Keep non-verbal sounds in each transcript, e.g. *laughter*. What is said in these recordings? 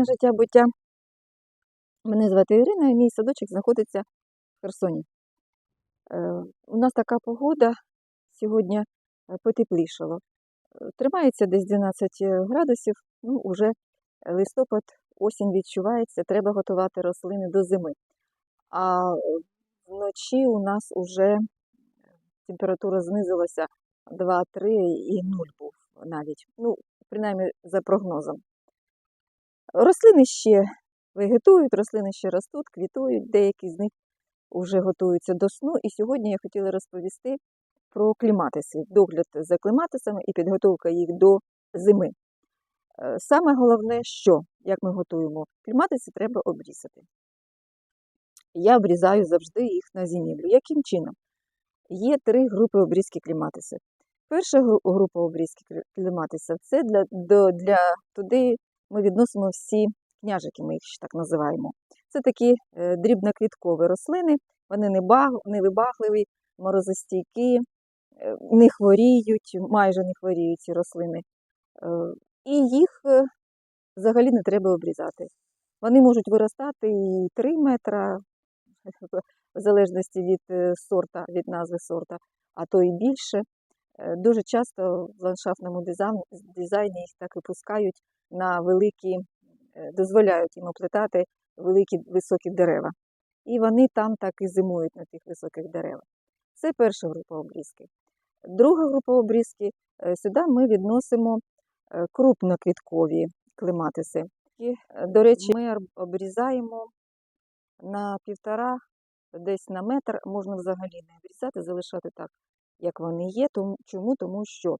Ірина Життя Буття. Мене звати Ірина і мій садочок знаходиться в Херсоні. Е, У нас така погода сьогодні е, потеплішало. Е, Тримається десь 12 градусів, ну уже листопад, осінь відчувається, треба готувати рослини до зими. А вночі у нас уже температура знизилася 2-3 і 0 був навіть. Ну, принаймні за прогнозом. Рослини ще вегетують, рослини ще ростуть, квітують, деякі з них вже готуються до сну. І сьогодні я хотіла розповісти про кліматиси, догляд за кліматисами і підготовка їх до зими. Е, Саме головне, що, як ми готуємо, кліматиси треба обрізати. Я обрізаю завжди їх на зимівлю. Яким чином? Є три групи обрізки кліматиси. Перша група обрізки клі- кліматисів це для, для туди ми відносимо всі княжики, ми їх ще так називаємо. Це такі е, дрібноквіткові рослини, вони не, баг, не морозостійкі, е, не хворіють, майже не хворіють ці рослини. Е, і їх взагалі не треба обрізати. Вони можуть виростати і 3 метра, *laughs* в залежності від сорта, від назви сорта, а то і більше. Е, Дуже часто в ландшафтному дизайні їх так випускають на великі, е, дозволяють їм оплетати великі високі дерева. І вони там так і зимують на тих високих деревах. Це перша група обрізки. Друга група обрізки е, сюди ми відносимо крупноквіткові клематиси. І, До речі, ми обрізаємо на півтора, десь на метр, можна взагалі не обрізати, залишати так, як вони є. Тому, чому? Тому що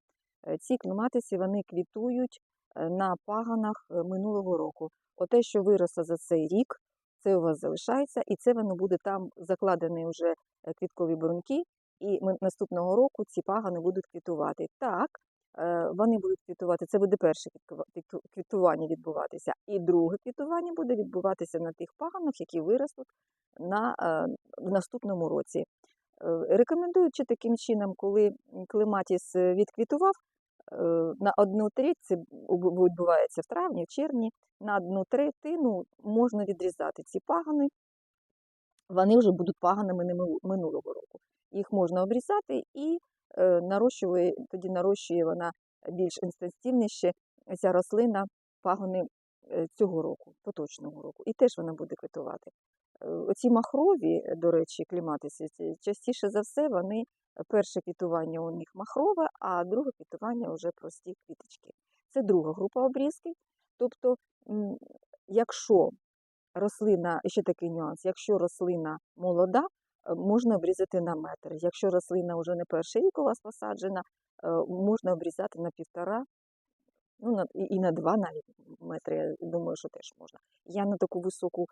е, ці клематиси вони квітують е, на паганах е, минулого року. Оте, що виросло за цей рік, це у вас залишається, і це воно буде там закладені вже квіткові бруньки, і наступного року ці пагани будуть квітувати. Так, вони будуть квітувати. Це буде перше квітування відбуватися, і друге квітування буде відбуватися на тих паганах, які виростуть на, в наступному році. Е, Рекомендуючи таким чином, коли клематіс е, відквітував, е, на одну треть, це відбувається в травні, в червні, на одну третину можна відрізати ці пагани, вони вже будуть паганами минулого року. Їх можна обрізати і нарощує, тоді нарощує вона більш інтенсивніше ця рослина пагони цього року, поточного року. І теж вона буде квітувати. Е, Оці махрові, е, до речі, кліматиси, ці- частіше за все, вони е, перше квітування у них махрове, а друге квітування вже прості квіточки. Це друга група обрізки. Тобто, якщо рослина, і ще такий нюанс, якщо рослина молода, е, можна обрізати на метр. Якщо рослина вже не перший рік у вас посаджена, е, можна обрізати на півтора, ну на, і, на два навіть метри, я думаю, що теж можна. Я на таку високу,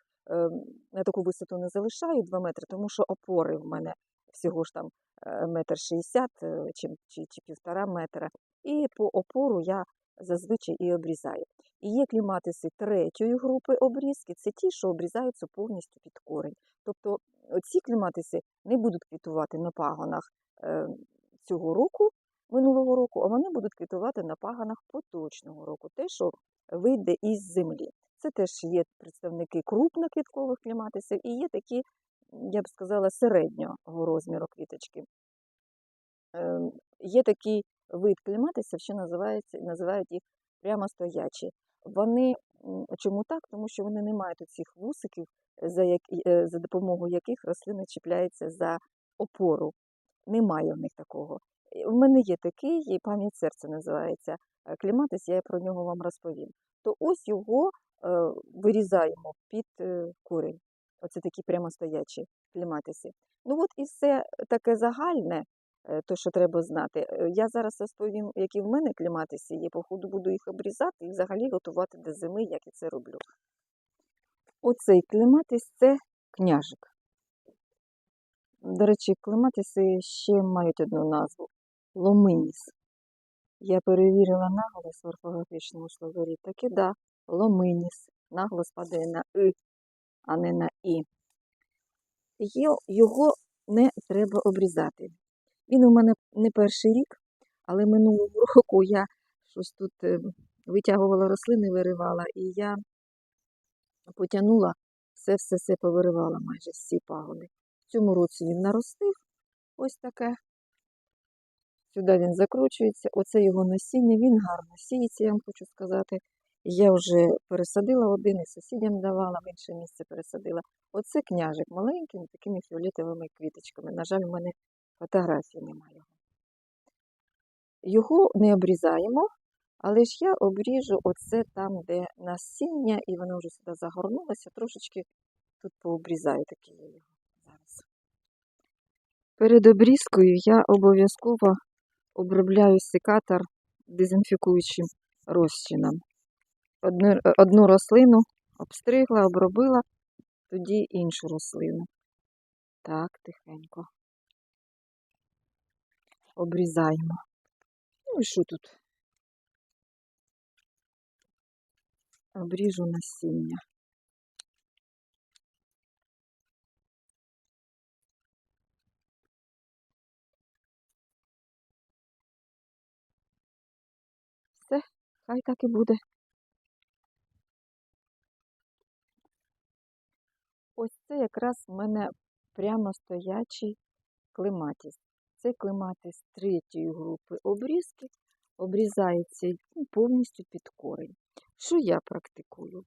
на таку висоту не залишаю 2 метри, тому що опори в мене всього ж там е, метр шістдесят е, чи, чи, чи півтора метра. І по опору я зазвичай і обрізаю. І є кліматиси третьої групи обрізки, це ті, що обрізаються повністю під корень. Тобто ці кліматиси не будуть квітувати на пагонах е, цього року, минулого року, а вони будуть квітувати на паганах поточного року, те, що вийде із землі. Це теж є представники крупноквіткових кліматисів і є такі, я б сказала, середнього розміру квіточки. Ем, Є такі вид клематисів, що називається, називають їх прямо стоячі. Вони чому так? Тому що вони не мають цих вусиків, за, як, е, за допомогою яких рослина чіпляється за опору. Немає в них такого. В мене є такий, і пам'ять серця називається е, клематис, я про нього вам розповім. То ось його е, вирізаємо під е, корінь. Оце такі прямо стоячі клематиси. Ну от і все таке загальне, то, що треба знати. Я зараз розповім, які в мене клематиси є, по ходу буду їх обрізати і взагалі готувати до зими, як я це роблю. Оцей клематис це княжик. До речі, клематиси ще мають одну назву ломиніс. Я перевірила наголос в орфографічному словарі. Таки да, ломиніс. Наголос падає на и, а не на і. Його не треба обрізати. Він у мене не перший рік, але минулого року я щось тут е, витягувала рослини, виривала, і я потягнула, все-все-все повиривала майже всі пагони. В цьому році він наростив ось таке. Сюди він закручується. Оце його насіння, він гарно сіється, я вам хочу сказати. Я вже пересадила один і сусідям давала, в інше місце пересадила. Оце княжик маленький, такими фіолетовими квіточками. На жаль, у мене фотографії немає його. Не обрізаємо, але ж я обріжу оце там, де насіння, і воно вже сюди загорнулося, трошечки тут пообрізаю такі я його зараз. Перед обрізкою я обов'язково обробляю секатор дезінфікуючим розчином. Одну, одну рослину обстригла, обробила, тоді іншу рослину. Так, тихенько. Обрізаємо. Ну і що тут? Обріжу насіння. Хай так і буде. Ось це якраз в мене прямо стоячий клематіс. Це клематис третьої групи обрізки, обрізається ну, повністю під корень. Що я практикую?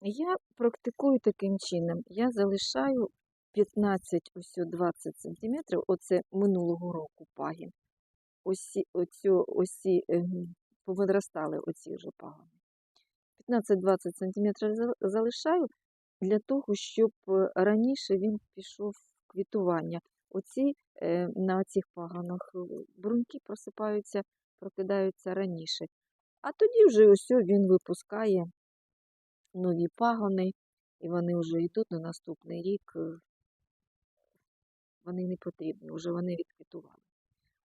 Я практикую таким чином. Я залишаю 15 ось 20 см, оце минулого року пагін. Осі, оцю, осі, повидростали оці вже пагони. 15-20 см залишаю для того, щоб е, раніше він пішов в квітування. Оці е, на цих паганах е, бруньки просипаються, прокидаються раніше. А тоді вже ось він випускає нові пагони, і вони вже йдуть на наступний рік. Вони не потрібні, вже вони відквітували.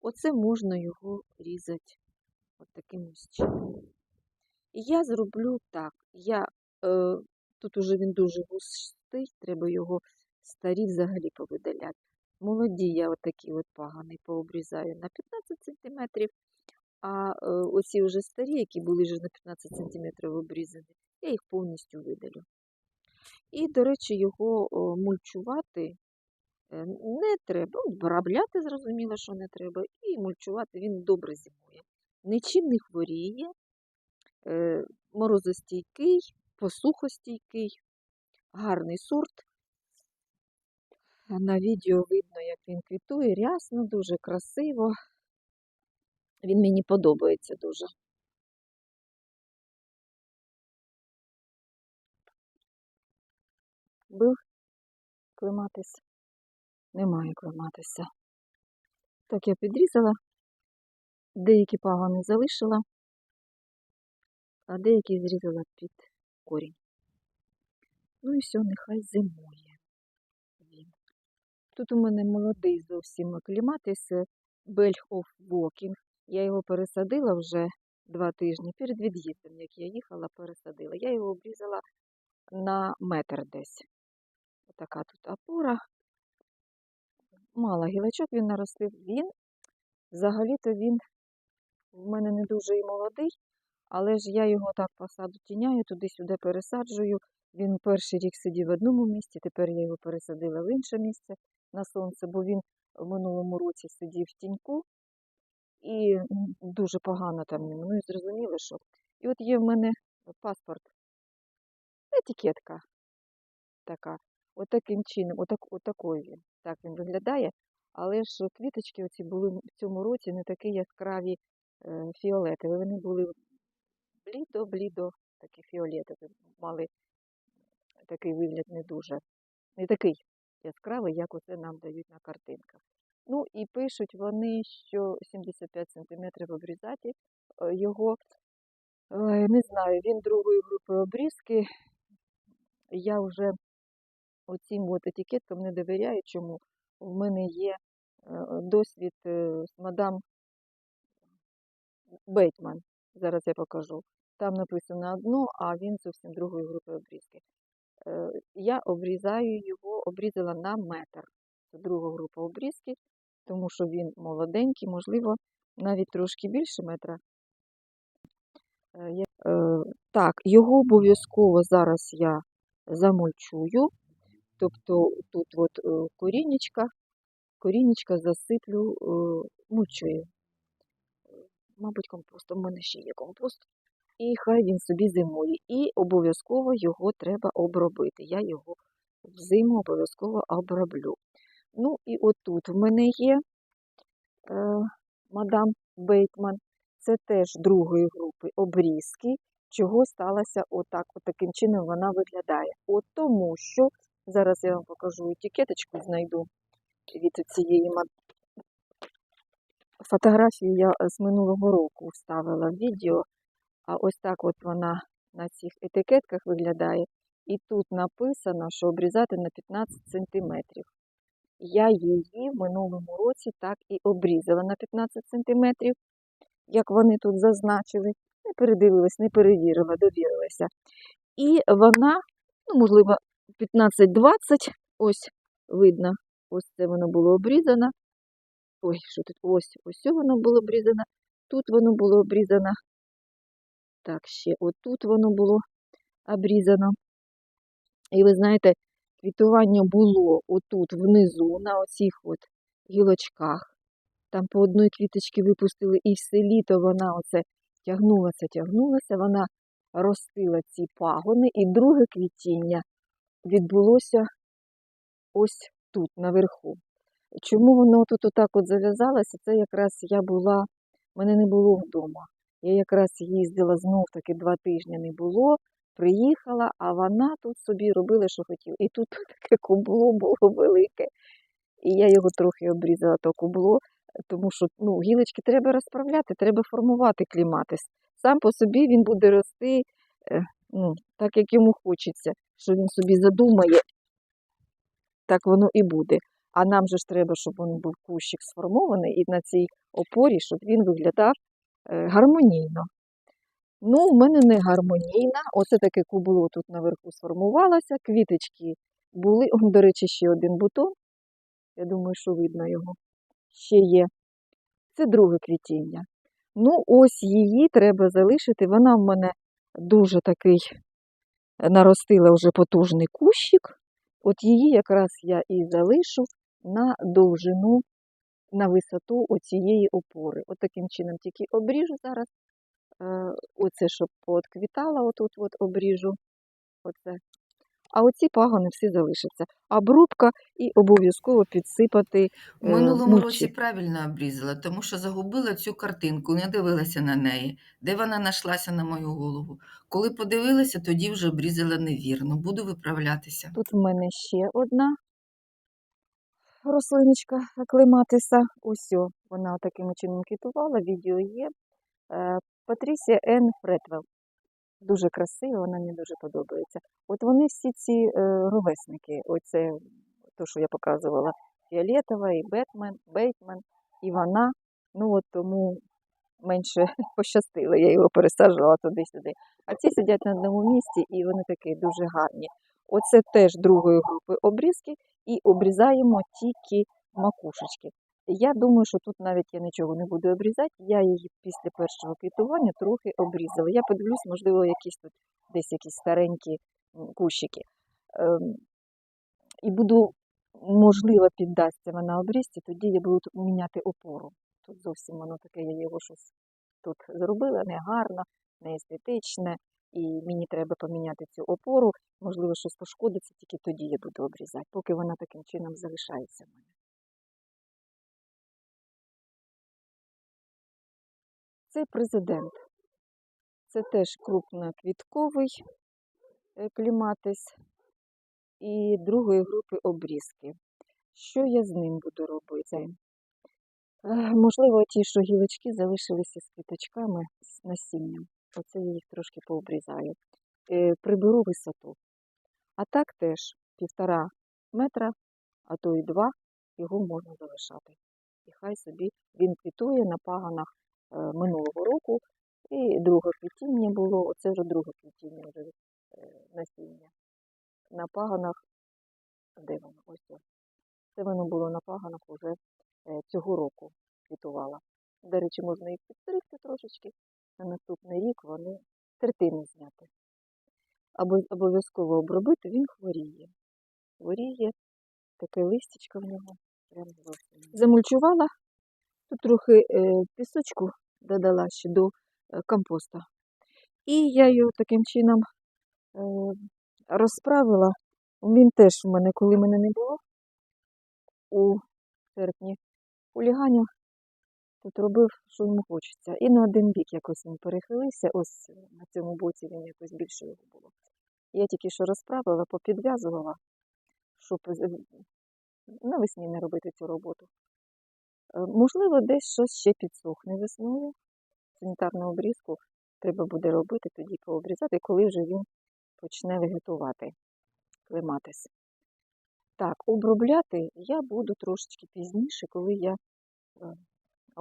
Оце можна його різати от таким ось чином. І я зроблю так. Я, е, тут уже він дуже густий, треба його старі взагалі повидаляти. Молоді я отакі от пагани пообрізаю на 15 см, а е, оці вже старі, які були вже на 15 см обрізані, я їх повністю видалю. І, до речі, його о, мульчувати е, не треба. Обробляти, зрозуміло, що не треба, і мульчувати він добре зимує. Нічим не хворіє, е, морозостійкий, посухостійкий, гарний сорт. На відео видно, як він квітує, рясно, дуже красиво. Він мені подобається дуже. Був клематис? Немає клематиса. Так я підрізала, деякі пагони залишила, а деякі зрізала під корінь. Ну і все, нехай зимує він. Тут у мене молодий зовсім кліматис Belch of. Я його пересадила вже два тижні перед від'їздом, як я їхала, пересадила. Я його обрізала на метр десь. Така тут опора. Мало гілочок він наростив. Він, взагалі-то він в мене не дуже і молодий, але ж я його так посаду тіняю, туди-сюди пересаджую. Він перший рік сидів в одному місці, тепер я його пересадила в інше місце на сонце, бо він в минулому році сидів в тіньку, і дуже погано там ними. Ну і зрозуміло, що. І от є в мене паспорт, етикетка така. Отаким чином, отак, отакою він. Так він виглядає. Але ж квіточки оці були в цьому році не такі яскраві фіолетові. Вони були блідо-блідо, такі фіолетові, мали такий вигляд не дуже, не такий яскравий, як оце нам дають на картинках. Ну і пишуть вони, що 75 см обрізати е, його. Не знаю, він другої групи обрізки. Я вже оцим от етикеткам не довіряю. Чому? В мене є е, досвід е, з мадам Бейтман. Зараз я покажу. Там написано одно, а він зовсім другої групи обрізки. Е, Я обрізаю його, обрізала на метр. Це друга група обрізки, тому що він молоденький, можливо, навіть трошки більше метра. Е, е, Так, його обов'язково зараз я замульчую. Тобто тут от корінечка, корінечка засиплю мульчою. Мабуть, компостом. У мене ще є компост. І хай він собі зимує. І обов'язково його треба обробити. Я його взиму обов'язково оброблю. Ну і отут в мене є е, мадам Бейтман. Це теж другої групи обрізки. Чого сталося отак, от таким чином вона виглядає. От тому що, зараз я вам покажу етикеточку, знайду від цієї фотографії я е, з минулого року вставила в відео. А ось так от вона на цих етикетках виглядає. І тут написано, що обрізати на 15 см. Я її в минулому році так і обрізала на 15 см, як вони тут зазначили. Не передивилась, не перевірила, довірилася. І вона, ну, можливо, 15-20, ось видно, ось це воно було обрізано. Ой, що тут? Ось, ось воно було обрізано. Тут воно було обрізано. Так, ще отут воно було обрізано. І ви знаєте, квітування було отут внизу, на оцих от гілочках. Там по одній квіточці випустили, і все літо вона оце тягнулася, тягнулася, вона ростила ці пагони, і друге квітіння відбулося ось тут, наверху. Чому воно тут отак от зав'язалося? Це якраз я була, мене не було вдома. Я якраз їздила знов таки два тижні не було, приїхала, а вона тут собі робила, що хотіла. І тут *laughs* таке кубло було велике. І я його трохи обрізала, то кубло, тому що ну, гілочки треба розправляти, треба формувати кліматис. Сам по собі він буде рости е, ну, так, як йому хочеться, що він собі задумає, так воно і буде. А нам же ж треба, щоб він був кущик сформований і на цій опорі, щоб він виглядав е, гармонійно. Ну, в мене не гармонійна. Оце таке кубло тут наверху сформувалося. Квіточки були. До речі, ще один бутон. Я думаю, що видно його. Ще є. Це друге квітіння. Ну, ось її треба залишити. Вона в мене дуже такий е, наростила вже потужний кущик. От її якраз я і залишу на довжину, на висоту оцієї опори. От таким чином тільки обріжу зараз. Е, Оце, щоб поотквітала, отут от обріжу. Оце. А оці пагони всі залишаться. Обрубка і обов'язково підсипати. У е, минулому мульчі. році правильно обрізала, тому що загубила цю картинку, не дивилася на неї, де вона знайшлася на мою голову. Коли подивилася, тоді вже обрізала невірно. Буду виправлятися. Тут в мене ще одна рослиночка аклематиса. Ось вона таким чином квітувала, відео є. Е, Патрісія Н. Фретвелл. Дуже красива, вона мені дуже подобається. От вони всі ці е, ровесники, оце то, що я показувала, Фіолетова, і Бетмен, Бейтмен, і вона. Ну от тому менше *laughs* пощастило, я його пересаджувала туди-сюди. А ці сидять на одному місці і вони такі дуже гарні. Оце теж другої групи обрізки, і обрізаємо тільки макушечки. Я думаю, що тут навіть я нічого не буду обрізати. Я її після першого квітування трохи обрізала. Я подивлюсь, можливо, якісь тут десь якісь старенькі кущики. Ем, і буду, можливо, піддасться вона обрізці, тоді я буду міняти опору. тут зовсім воно таке, я його щось тут зробила, негарно, не естетичне, і мені треба поміняти цю опору. Можливо, щось пошкодиться, тільки тоді я буду обрізати, поки вона таким чином залишається в мене. Це президент. Це теж крупноквітковий е, кліматис і другої групи обрізки. Що я з ним буду робити? Е, Можливо, ті, що гілочки залишилися з квіточками, з насінням. Оце я їх трошки пообрізаю. Е, Приберу висоту. А так теж півтора метра, а то і два, його можна залишати. І хай собі він квітує на паганах е, минулого року. І друге квітіння було, оце вже друге квітіння вже е, насіння. На паганах, де воно? Ось. Це воно було на паганах уже е, цього року квітувала. До речі, можна їх підстригти трошечки. На наступний рік вони третини зняти. Або обов'язково обробити, він хворіє. Хворіє, таке листячко в нього. Замульчувала, тут трохи е, пісочку додала ще до е, компоста. І я його таким чином е, розправила. Він теж у мене, коли мене не було у серпні хуліганів, тут робив, що йому хочеться. І на один бік якось він перехилився, ось на цьому боці він якось більше його було. Я тільки що розправила, попідв'язувала, щоб навесні не робити цю роботу. Е, Можливо, десь щось ще підсохне весною. Санітарну обрізку треба буде робити, тоді пообрізати, коли вже він почне вегетувати, клематись. Так, обробляти я буду трошечки пізніше, коли я е,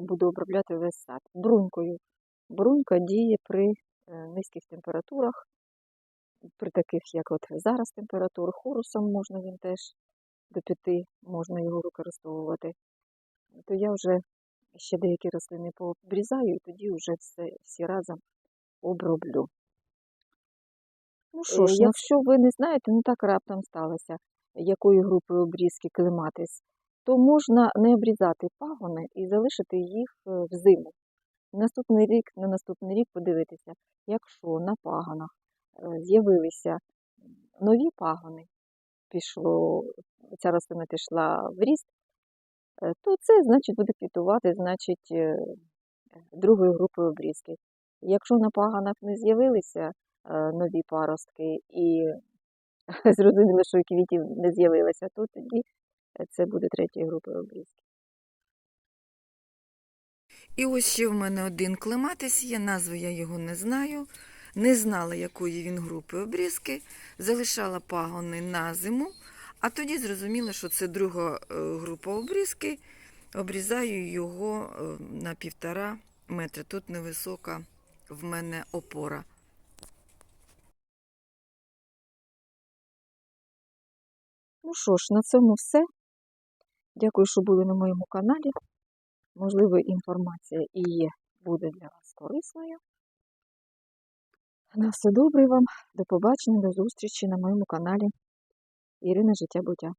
буду обробляти весь сад. Брунькою. Брунька діє при е, низьких температурах, при таких, як от зараз температур, хорусом можна він теж до п'яти можна його використовувати. То я вже ще деякі рослини пообрізаю і тоді вже все, всі разом оброблю. Ну що ж, якщо ви не знаєте, ну так раптом сталося, якої групи обрізки клематис, то можна не обрізати пагони і залишити їх е, в зиму. Наступний рік, на наступний рік подивитися, якщо на пагонах е, з'явилися нові пагони, пішло, ця рослина пішла в ріст, е, то це значить буде квітувати, значить другої групи обрізки. Якщо на паганах не з'явилися нові паростки і *laughs* зрозуміло, що квітів не з'явилося, то тоді це буде третьої групи обрізки. І ось ще в мене один клематис є, назви я його не знаю. Не знала, якої він групи обрізки, залишала пагони на зиму, а тоді зрозуміла, що це друга е, група обрізки. Обрізаю його е, на півтора метри. Тут невисока в мене опора. Ну що ж, на цьому все. Дякую, що були на моєму каналі. Можливо, інформація і буде для вас корисною. На все добре вам. До побачення, до зустрічі на моєму каналі Ірина Життя Буття.